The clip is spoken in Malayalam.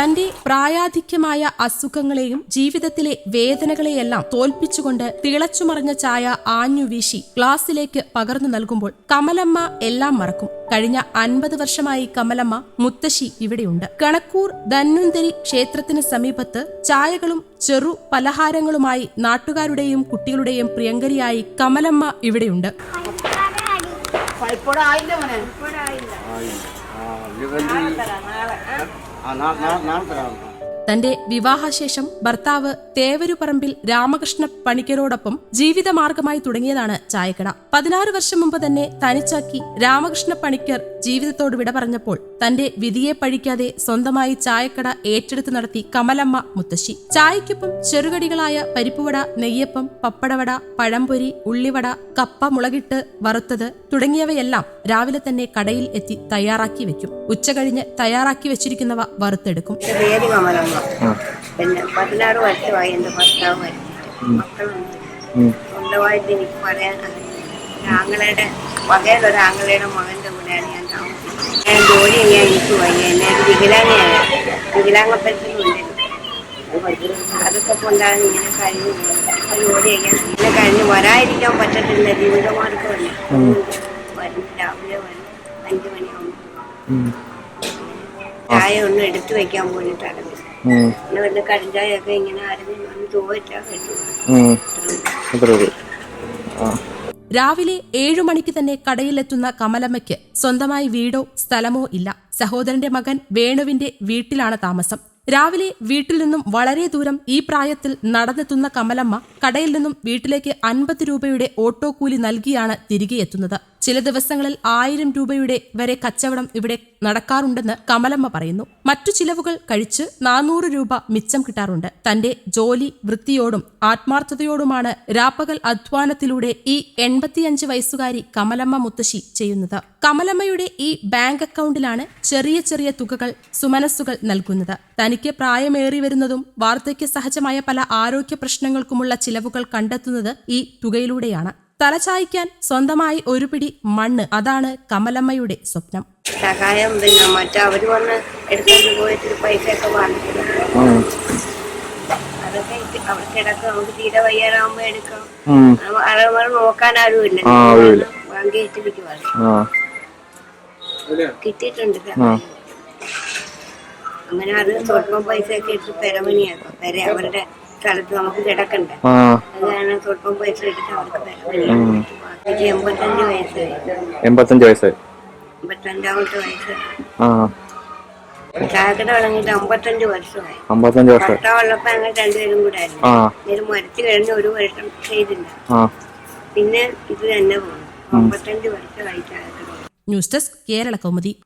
തന്റെ പ്രായാധിക്യമായ അസുഖങ്ങളെയും ജീവിതത്തിലെ വേദനകളെയെല്ലാം തോൽപ്പിച്ചുകൊണ്ട് തിളച്ചുമറിഞ്ഞ ചായ ആഞ്ഞു വീശി ഗ്ലാസിലേക്ക് പകർന്നു നൽകുമ്പോൾ കമലമ്മ എല്ലാം മറക്കും. കഴിഞ്ഞ അൻപത് വർഷമായി കമലമ്മ മുത്തശ്ശി ഇവിടെയുണ്ട്. കണക്കൂർ ധന്വന്തരി ക്ഷേത്രത്തിന് സമീപത്ത് ചായകളും ചെറു പലഹാരങ്ങളുമായി നാട്ടുകാരുടെയും കുട്ടികളുടെയും പ്രിയങ്കരിയായി കമലമ്മ ഇവിടെയുണ്ട്. ആയില്ല മോനെ? நான் நான் நான் തന്റെ വിവാഹശേഷം ഭർത്താവ് തേവരുപറമ്പിൽ രാമകൃഷ്ണ പണിക്കരോടൊപ്പം ജീവിതമാർഗമായി തുടങ്ങിയതാണ് ചായക്കട. പതിനാറ് വർഷം മുമ്പ് തന്നെ തനിച്ചാക്കി രാമകൃഷ്ണ പണിക്കർ ജീവിതത്തോട് വിട പറഞ്ഞപ്പോൾ തന്റെ വിധിയെ പഴിക്കാതെ സ്വന്തമായി ചായക്കട ഏറ്റെടുത്ത് നടത്തി കമലമ്മ മുത്തശ്ശി. ചായക്കൊപ്പം ചെറുകടികളായ പരിപ്പുവട നെയ്യപ്പം പപ്പടവട പഴംപൊരി ഉള്ളിവട കപ്പ മുളകിട്ട് വറുത്തത് തുടങ്ങിയവയെല്ലാം രാവിലെ തന്നെ കടയിൽ എത്തി തയ്യാറാക്കി വെക്കും. ഉച്ച കഴിഞ്ഞ് തയ്യാറാക്കി വെച്ചിരിക്കുന്നവ വറുത്തെടുക്കും. കമലമ്മ. പിന്നെ പതിനാറ് വർഷമായി എന്റെ ഭർത്താവ് മരിച്ചിട്ട്. മക്കളുണ്ട് സ്വന്തമായിട്ട് എനിക്ക് പറയാൻ ആങ്ങളയുടെ പകയിലൊരു ആങ്ങളയുടെ മകന്റെ കൂടെയാണ് ഞാൻ താമസിക്കുന്നത്. ഞാൻ ജോലി ചെയ്യാൻ എനിക്ക് വയ്യ. എന്നെ വികലാംഗയാണ് വികലാംഗ പെൻഷനുണ്ട് അതൊക്കെ കൊണ്ടാണ് ഇങ്ങനെ കഴിഞ്ഞു പോകുന്നത്. ജോലി ചെയ്യാൻ ഇങ്ങനെ കഴിഞ്ഞ് വരാതിരിക്കാൻ പറ്റത്തില്ല. ജീവിതമാർഗമല്ല. വരും. രാവിലെ വരും. അഞ്ചു മണിയാകുമ്പോൾ ചായ ഒന്നും എടുത്തു വെക്കാൻ പോലും തടവില്ല പിന്നെ വല്ല കടിഞ്ചായൊക്കെ ഇങ്ങനെ ആരെങ്കിലും വന്ന് ചോദിച്ചാൽ കഴിച്ചു രാവിലെ ഏഴു മണിക്ക് തന്നെ കടയിലെത്തുന്ന കമലമ്മയ്ക്ക് സ്വന്തമായി വീടോ സ്ഥലമോ ഇല്ല. സഹോദരന്റെ മകൻ വേണുവിന്റെ വീട്ടിലാണ് താമസം. രാവിലെ വീട്ടിൽ നിന്നും വളരെ ദൂരം ഈ പ്രായത്തിൽ നടന്നെത്തുന്ന കമലമ്മ കടയിൽ നിന്നും വീട്ടിലേക്ക് അൻപത് രൂപയുടെ ഓട്ടോ കൂലി നൽകിയാണ് തിരികെ എത്തുന്നത്. ചില ദിവസങ്ങളിൽ ആയിരം രൂപയുടെ വരെ കച്ചവടം ഇവിടെ നടക്കാറുണ്ടെന്ന് കമലമ്മ പറയുന്നു. മറ്റു ചിലവുകൾ കഴിച്ച് നാനൂറ് രൂപ മിച്ചം കിട്ടാറുണ്ട്. തന്റെ ജോലി വൃത്തിയോടും ആത്മാർത്ഥതയോടുമാണ് രാപ്പകൽ അധ്വാനത്തിലൂടെ ഈ എൺപത്തിയഞ്ച് വയസ്സുകാരി കമലമ്മ മുത്തശ്ശി ചെയ്യുന്നത്. കമലമ്മയുടെ ഈ ബാങ്ക് അക്കൗണ്ടിലാണ് ചെറിയ ചെറിയ തുകകൾ സുമനസ്സുകൾ നൽകുന്നത്. തനിക്ക് പ്രായമേറി വരുന്നതും വാർദ്ധക്യ സഹജമായ പല ആരോഗ്യ പ്രശ്നങ്ങൾക്കുമുള്ള ചിലവുകൾ കണ്ടെത്തുന്നത് ഈ തുകയിലൂടെയാണ്. തലചായ്ക്കാൻ സ്വന്തമായി ഒരു പിടി മണ്ണ്. അതാണ് കമലമ്മയുടെ സ്വപ്നം. സഹായം പിന്നെ മറ്റവര് വന്ന് എടുക്കാൻ പോയിട്ട് പൈസയൊക്കെ വാങ്ങിക്കണം അതൊക്കെ ഇത് അവിടെ കിടക്കും. നമുക്ക് തീരെ വയ്യാറാകുമ്പോ എടുക്കാം. അളവ് നോക്കാൻ ആരും ഇല്ല വാങ്ങി ഇട്ടിരിക്കുവാണ് കിട്ടിയിട്ടുണ്ട് സഹായം. അങ്ങനെ അത് സ്വല്പം ഒക്കെ ഇട്ട് പെരമണിയാക്കും. പെര അവരുടെ സ്ഥലത്ത് നമുക്ക് കിടക്കണ്ടേ? അത് കാരണം സ്വല്പം പൈസ എടുത്ത് അവർക്ക് എൺപത്തഞ്ച് വയസ്സായി. എൺപത്തഞ്ച് വയസ്സായി. എൺപത്തഞ്ചാമത്തെ അമ്പത്തഞ്ച് വർഷമായി. അമ്പത്തഞ്ച് വർഷമായി. ഭർത്താവുള്ളപ്പോ ഞങ്ങൾ രണ്ടുപേരും കൂടെ ആയിരുന്നു. ആ. ഇതിൽ മരിച്ചു കഴിഞ്ഞ് ഒരു വർഷം ചെയ്തില്ല. ആ. പിന്നെ ഇത് തന്നെ പോകും അമ്പത്തഞ്ച് വർഷമായി ആയിട്ടാണ് ന്യൂസ് ഡെസ്ക് കേരള കൗമുദി.